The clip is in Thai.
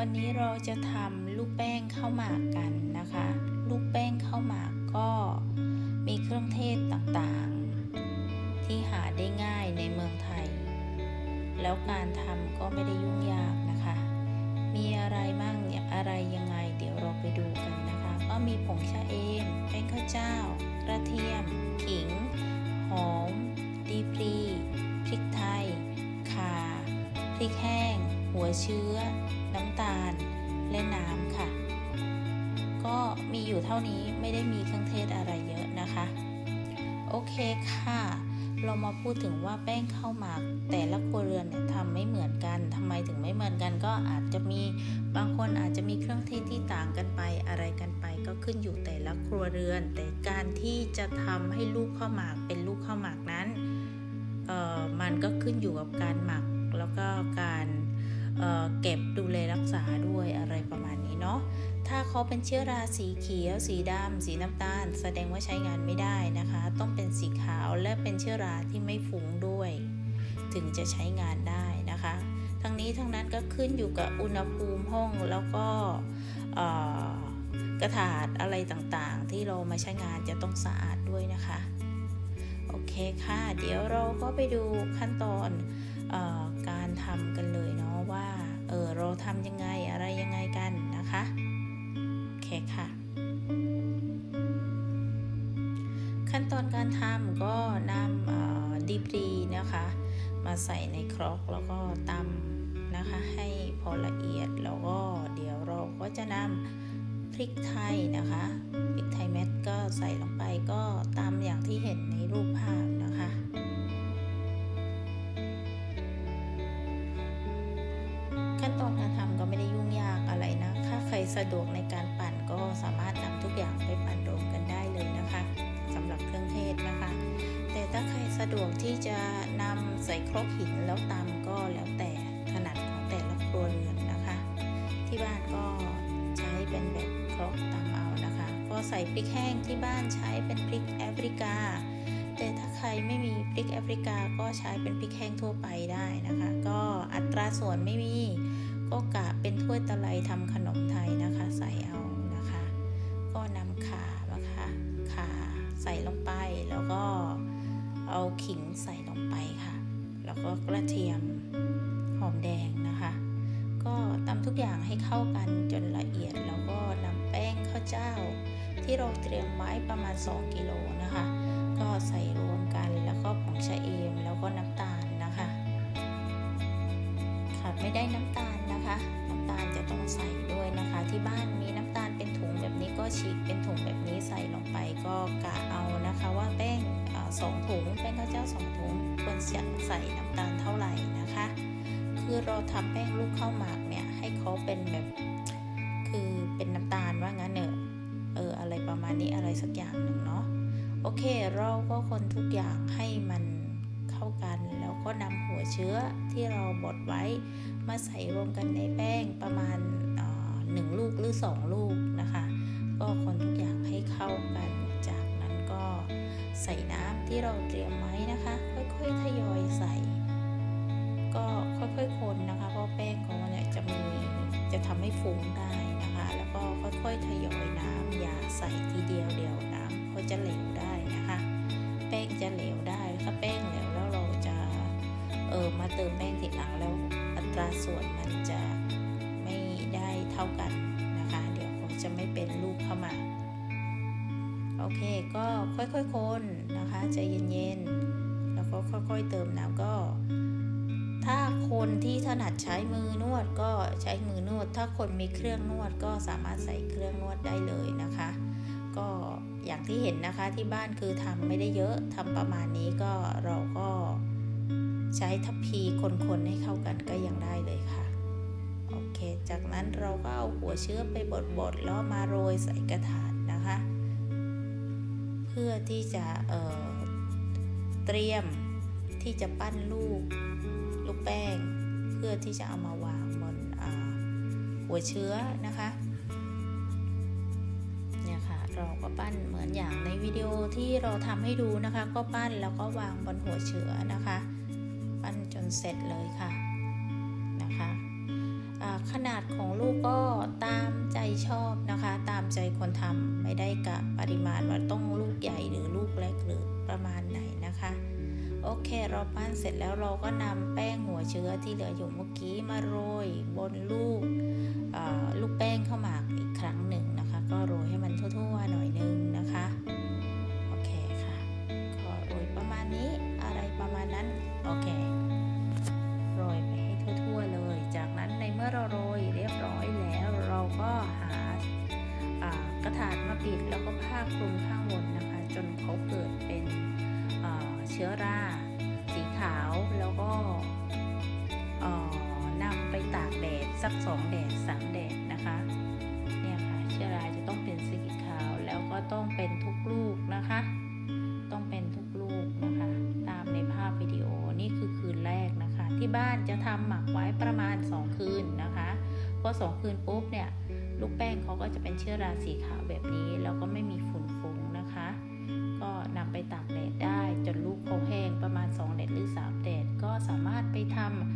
วันนี้เราจะทำลูกแป้งข้าวหมากกันนะคะ ลูกแป้งข้าวหมากก็มีเครื่องเทศต่างๆ ที่หาได้ง่ายในเมืองไทย แล้วการทำก็ไม่ได้ยุ่งยากนะคะ มีอะไรมั่งเนี่ยอะไรยังไง เดี๋ยวเราไปดูกันนะคะ ก็มีผงชาเอมแป้งข้าวเจ้ากระเทียมขิง หอม ดีพรีพริกไทยข่าพริกแห้ง หัวเชื้อน้ำตาลและน้ำค่ะ ก็มีอยู่เท่านี้ไม่ได้มีเครื่องเทศอะไรเยอะนะคะ โอเคค่ะ เรามาพูดถึงว่าแป้งข้าวหมาก แต่ละครัวเรือนเนี่ยทำไม่เหมือนกันทำไมถึงไม่เหมือนกัน ก็อาจจะมีบางคนอาจจะมีเครื่องเทศที่ต่างกันไปอะไรกันไป ก็ขึ้นอยู่แต่ละครัวเรือน แต่การที่จะทำให้ลูกข้าวหมากเป็นลูกข้าวหมากนั้นมันก็ขึ้นอยู่กับการหมักแล้วก็การ เเก็บดูแลรักษาด้วยอะไรประมาณนี้เนาะถ้าเขาเป็นเชื้อราสีเขียว สีดำสีน้ำตาล แสดงว่าใช้งานไม่ได้นะคะ ต้องเป็นสีขาวและเป็นเชื้อราที่ไม่ฟุ้งด้วย ถึงจะใช้งานได้นะคะ ทั้งนี้ทั้งนั้นก็ขึ้นอยู่กับอุณหภูมิห้องแล้วก็กระถาดอะไรต่างๆ ที่เรามาใช้งานจะต้องสะอาดด้วยนะคะ โอเคค่ะ เดี๋ยวเราก็ไปดูขั้นตอน การทำกันเลยเนาะว่าเออเราทำยังไงอะไรยังไงกันนะคะโอเคค่ะ ขั้นตอนการทำก็นำดีปรีนะคะ มาใส่ในครกแล้วก็ตำนะคะให้พอละเอียดแล้วก็เดี๋ยวเราก็จะนำพริกไทยนะคะพริกไทยเม็ดก็ใส่ลงไปก็ตามอย่างที่เห็นในรูปภาพนะคะ สะดวกในการปั่นก็สามารถนำทุกอย่างไปปั่นรวมกันได้เลยนะคะสำหรับเครื่องเทศนะคะ แต่ถ้าใครสะดวกที่จะนำใส่ครกหินแล้วตำก็แล้วแต่ถนัดของแต่ละครัวเรือนนะคะ ที่บ้านก็ใช้เป็นแบบครกตำเอานะคะ ก็ใส่พริกแห้งที่บ้านใช้เป็นพริกแอฟริกา แต่ถ้าใครไม่มีพริกแอฟริกาก็ใช้เป็นพริกแห้งทั่วไปได้นะคะ ก็อัตราส่วนไม่มี ก็กะเป็นถ้วยตะไลทำขนมไทยนะคะ ใส่เอานะคะ ก็นำขานะคะข่าใส่ลงไปแล้วก็เอาขิงใส่ลงไปค่ะ แล้วก็กระเทียมหอมแดงนะคะ ก็ตำทุกอย่างให้เข้ากันจนละเอียดแล้วก็นำแป้งข้าวเจ้า ที่เราเตรียมไว้ประมาณ 2 กิโลนะคะ ก็ใส่รวมกันแล้วก็ผงชะเอมแล้วก็น้ำตาล ไม่ได้น้ำตาลนะคะ น้ำตาลจะต้องใส่ด้วยนะคะ ที่บ้านมีน้ำตาลเป็นถุงแบบนี้ก็ฉีกเป็นถุงแบบนี้ใส่ลงไปก็กะเอานะคะ ว่าแป้งสองถุงแป้งข้าวเจ้าสองถุงควรจะใส่น้ำตาลเท่าไหร่นะคะ คือเราทำแป้งลูกข้าวหมากเนี่ยให้เขาเป็นแบบคือเป็นน้ำตาลว่างั้นเนอะเอออะไรประมาณนี้อะไรสักอย่างหนึ่งเนาะโอเคเราก็คนทุกอย่างให้มันากัน แล้วก็นำหัวเชื้อที่เราบดไว้ มาใส่รวมกันในแป้งประมาณหนึ่งลูกหรือสองลูกนะคะ ก็คนทุกอย่างให้เข้ากัน จากนั้นก็ใส่น้ำที่เราเตรียมไว้นะคะ ค่อยๆทยอยใส่ ก็ค่อยๆคนนะคะ เพราะแป้งของมันเนี่ยจะมีจะทำให้ฟุ้งได้นะคะ แล้วก็ค่อยๆทยอยน้ำอย่าใส่ทีเดียวเดียวน้ำเขาจะเหลวได้นะคะ แป้งจะเหลวได้ถ้าแป้งเหลว ออมาเติมแป้งทีหลังแล้วอัตราส่วนมันจะไม่ได้เท่ากันนะคะ เดี๋ยวเขาจะไม่เป็นลูกเข้ามา โอเคก็ค่อยๆคนนะคะใจเย็นๆ แล้วก็ค่อยๆเติมน้ำก็ ถ้าคนที่ถนัดใช้มือนวดก็ใช้มือนวด ถ้าคนมีเครื่องนวดก็สามารถใส่เครื่องนวดได้เลยนะคะ ก็อย่างที่เห็นนะคะที่บ้านคือทำไม่ได้เยอะทำประมาณนี้ก็เราก็ ใช้ทัพพีคนๆให้เข้ากันก็ยังได้เลยค่ะโอเค จากนั้นเราก็เอาหัวเชื้อไปบดๆแล้วมาโรยใส่กระถางนะคะ เพื่อที่จะเเตรียมที่จะปั้นลูกลูกแป้ง เพื่อที่จะเอามาวางบนหัวเชื้อนะคะเนี่ยค่ะเราก็ปั้นเหมือนอย่างในวิดีโอที่เราทำให้ดูนะคะ ก็ปั้นแล้วก็วางบนหัวเชื้อนะคะ ปั้นจนเสร็จเลยค่ะนะคะขนาดของลูกก็ตามใจชอบนะคะ ตามใจคนทำไม่ได้กะปริมาณว่าต้องลูกใหญ่หรือลูกเล็กหรือประมาณไหนนะคะ โอเคเราปั้นเสร็จแล้วเราก็นำแป้งหัวเชื้อที่เหลืออยู่เมื่อกี้มาโรยบนลูกลูกแป้ง เชื้อรา สีขาวแล้วก็นำไปตากแดดสักสองแดดสามแดดนะคะเนี่ยค่ะเชื้อราจะต้องเป็นสีขาวแล้วก็ต้องเป็นทุกลูกนะคะ ต้องเป็นทุกลูกนะคะ ตามในภาพวิดีโอนี่คือคืนแรกนะคะ ที่บ้านจะทำหมักไว้ประมาณ 2 คืนนะคะพอสองคืนปุ๊บเนี่ยลูกแป้งเขาก็จะเป็นเชื้อราสีขาวแบบนี้แล้วก็ไม่มีฝุ่นฟุ้งนะคะ ก็นำไปตากา